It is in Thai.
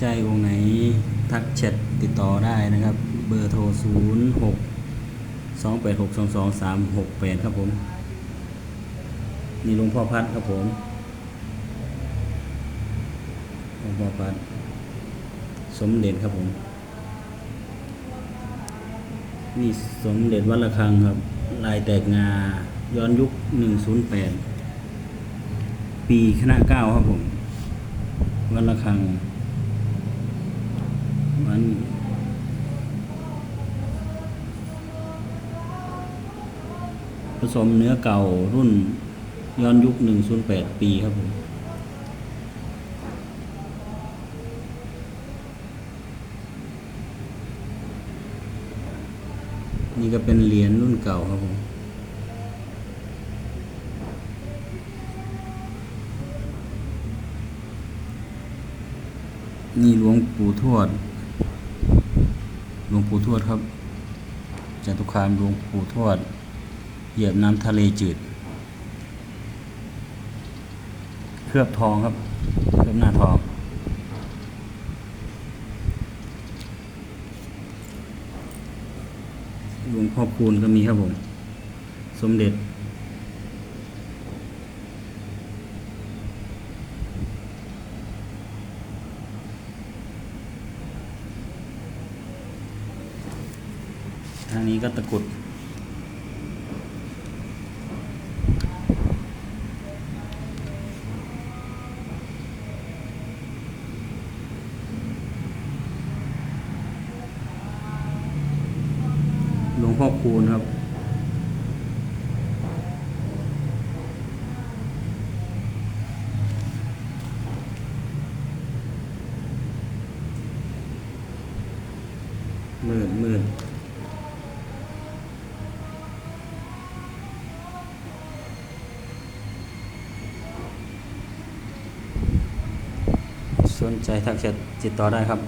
ใจองไหนทักแชทติดต่อได้นะครับ เบอร์โทร 0 6 2 8 6 2 2 3 6 8 ครับผม นี่หลวงพ่อพัดครับผมหลวงพ่อพัด สมเด็จครับผม นี่สมเด็จวัดระฆังครับ ลายแตกงาย้อนยุค 108 ปีคณะเก้าครับผมวัดระฆัง ผสมเนื้อเก่ารุ่นย้อนยุค 108 ปีครับผมนี่ก็เป็นเหรียญรุ่นเก่าครับผม นี่หลวงปู่ทวด หลวงปู่ทวดครับจตุคามหลวงปู่ทวด เหยียบน้ำทะเลจืด เคลือบทองครับ เคลือบหน้าทอง หลวงพ่อคูณก็มีครับผม สมเด็จทางนี้ก็ตะกุด พ่อคูณครับมืดมืดสนใจทักแชทติดต่อได้ครับ